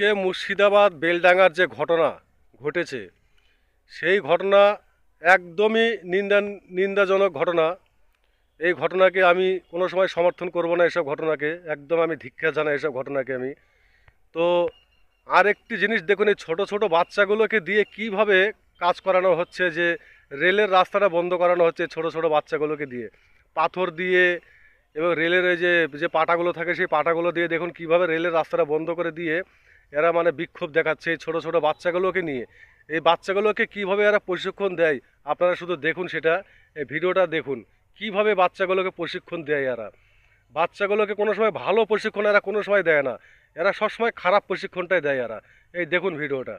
আজকে মুর্শিদাবাদ বেলডাঙ্গার যে ঘটনা ঘটেছে, সেই ঘটনা একদমই নিন্দা নিন্দাজনক ঘটনা। এই ঘটনাকে আমি কোনো সময় সমর্থন করব না এসব ঘটনাকে, একদম আমি ধিক্ষা জানাই এসব ঘটনাকে আমি। তো আরেকটি জিনিস দেখুন, এই ছোটো ছোটো বাচ্চাগুলোকে দিয়ে কীভাবে কাজ করানো হচ্ছে, যে রেলের রাস্তাটা বন্ধ করানো হচ্ছে ছোট ছোট বাচ্চাগুলোকে দিয়ে। পাথর দিয়ে এবং রেলের যে যে পাটাগুলো থাকে, সেই পাটাগুলো দিয়ে দেখুন কীভাবে রেলের রাস্তাটা বন্ধ করে দিয়ে এরা মানে বিক্ষোভ দেখাচ্ছে এই ছোটো ছোটো বাচ্চাগুলোকে নিয়ে। এই বাচ্চাগুলোকে কীভাবে এরা প্রশিক্ষণ দেয়, আপনারা শুধু দেখুন সেটা, এই ভিডিওটা দেখুন। কীভাবে বাচ্চাগুলোকে প্রশিক্ষণ দেয় এরা? বাচ্চাগুলোকে কোনো সময় ভালো প্রশিক্ষণ এরা কোনো সময় দেয় না। এরা সবসময় খারাপ প্রশিক্ষণটাই দেয় এরা। এই দেখুন ভিডিওটা।